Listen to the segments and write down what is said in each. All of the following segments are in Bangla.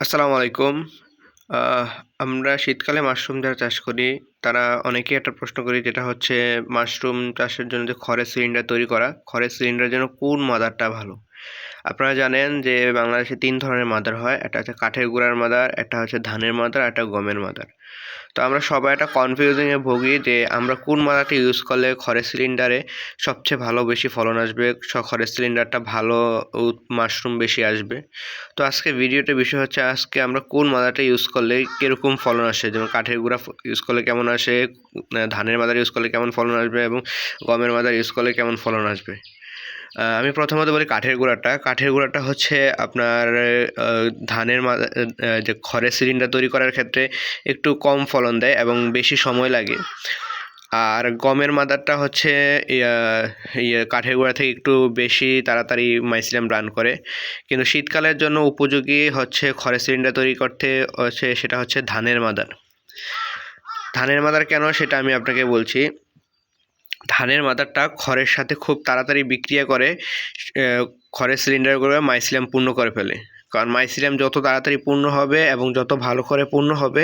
আসসালামু আলাইকুম। আমরা শীতকালে মাশরুম যারা চাষ করি, তারা অনেকেই একটা প্রশ্ন করি, যেটা হচ্ছে মাশরুম চাষের জন্য যে খড়ের সিলিন্ডার তৈরি করা, খড়ের সিলিন্ডারের জন্য কোন মাদারটা ভালো? আপনারা জানেন যে বাংলাদেশে তিন ধরনের মাদার হয়, একটা হচ্ছে কাঠের গুঁড়ার মাদার, একটা হচ্ছে ধানের মাদার একটা গমের মাদার। তো আমরা সবাই একটা কনফিউজিংয়ে ভুগি যে আমরা কোন মাদারটা ইউজ করলে খড়ের সিলিন্ডারে সবচেয়ে ভালো বেশি ফলন আসবে খড়ের সিলিন্ডারটা ভালো মাশরুম বেশি আসবে। তো আজকে ভিডিওটা বিষয় হচ্ছে আজকে আমরা কোন মাদারটা ইউজ করলে কীরকম ফলন আসে, যেমন কাঠের গুঁড়া ইউজ করলে কেমন আসে ধানের মাদার ইউজ করলে কেমন ফলন আসবে, এবং গমের মাদার ইউজ করলে কেমন ফলন আসবে। আমি প্রথমত বলি কাঠের গুঁড়াটা। কাঠের গুঁড়াটা হচ্ছে আপনার ধানের যে খড়ের সিলিন্ডার তৈরি করার ক্ষেত্রে একটু কম ফলন দেয় এবং বেশি সময় লাগে। আর গমের মাদারটা হচ্ছে ইয়ে কাঠের গুঁড়া থেকে একটু বেশি তাড়াতাড়ি মাইসিলাম রান করে। কিন্তু শীতকালের জন্য উপযোগী হচ্ছে খড়ের সিলিন্ডার তৈরি করতে হচ্ছে, সেটা হচ্ছে ধানের মাদার। ধানের মাদার কেন সেটা আমি আপনাকে বলছি। ধানের মাদারটা খড়ের সাথে খুব তাড়াতাড়ি বিক্রিয়া করে খড়ের সিলিন্ডারগুলো মাইসিলাম পূর্ণ করে ফেলে। কারণ মাইসিলাম যত তাড়াতাড়ি পূর্ণ হবে এবং যত ভালো করে পূর্ণ হবে,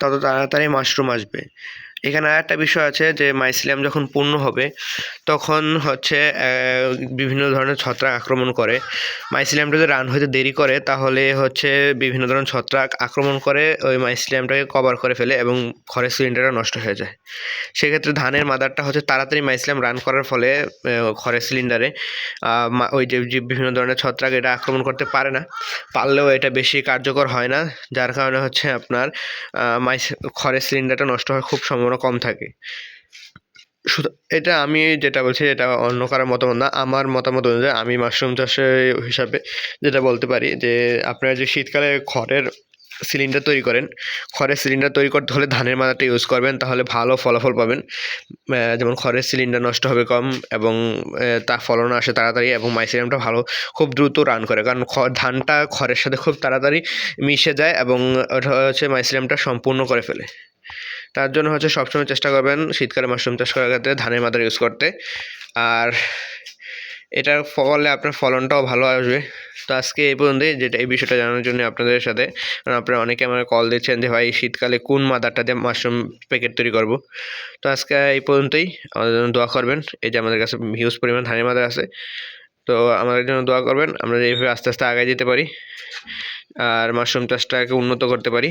তত তাড়াতাড়ি মাশরুম আসবে। এখানে আর একটা বিষয় আছে যে মাইসিলাম যখন পূর্ণ হবে, তখন হচ্ছে বিভিন্ন ধরনের ছত্রাক আক্রমণ করে। মাইসিলামটা যদি রান হতে দেরি করে, তাহলে হচ্ছে বিভিন্ন ধরনের ছত্রাক আক্রমণ করে, ওই মাইসিলামটাকে কভার করে ফেলে এবং খড়ের সিলিন্ডারটা নষ্ট হয়ে যায়। সেক্ষেত্রে ধানের মাদারটা হচ্ছে তাড়াতাড়ি মাইসিলাম রান করার ফলে খড়ের সিলিন্ডারে ওই যে বিভিন্ন ধরনের ছত্রাক এটা আক্রমণ করতে পারে না। পারলেও এটা বেশি কার্যকর হয় না, যার কারণে হচ্ছে আপনার মাইস খড়ের সিলিন্ডারটা নষ্ট হওয়ার খুব সম্ভাবনা কম থাকে। এটা আমি যেটা বলছি, এটা অন্য কারোর মতামত না, আমার মতামত অনুযায়ী আমি মাশরুম চাষের হিসাবে যেটা বলতে পারি যে, আপনারা যে শীতকালে খড়ের সিলিন্ডার তৈরি করেন, খড়ের সিলিন্ডার তৈরি করতে হলে ধানের মাথাটা ইউজ করবেন, তাহলে ভালো ফলাফল পাবেন। যেমন খড়ের সিলিন্ডার নষ্ট হবে কম এবং তা ফলন আসে তাড়াতাড়ি এবং মাইসিলিয়ামটা ভালো, খুব দ্রুত রান করে। কারণ ধানটা খড়ের সাথে খুব তাড়াতাড়ি মিশে যায় এবং ওটা হচ্ছে মাইসিলিয়ামটা সম্পূর্ণ করে ফেলে। তার জন্য হচ্ছে সবসময় চেষ্টা করবেন শীতকালে মাশরুম চাষ করার ক্ষেত্রে ধানের মাদার ইউজ করতে। আর এটার ফলে আপনার ফলনটাও ভালো আসবে। তো আজকে এই পর্যন্তই, যেটা এই বিষয়টা জানানোর জন্য আপনাদের সাথে। কারণ আপনারা অনেকে আমার কল দিচ্ছেন যে, ভাই, শীতকালে কোন মাদারটা দিয়ে মাশরুম প্যাকেট তৈরি করব? তো আজকে এই পর্যন্তই। আমাদের জন্য দোয়া করবেন। এই যে আমাদের কাছে হিউজ পরিমাণ ধানের মাদার আছে। তো আমাদের জন্য দোয়া করবেন। আমরা এইভাবে আস্তে আস্তে আগে যেতে পারি, আর মাশরুম চাষটাকে উন্নত করতে পারি।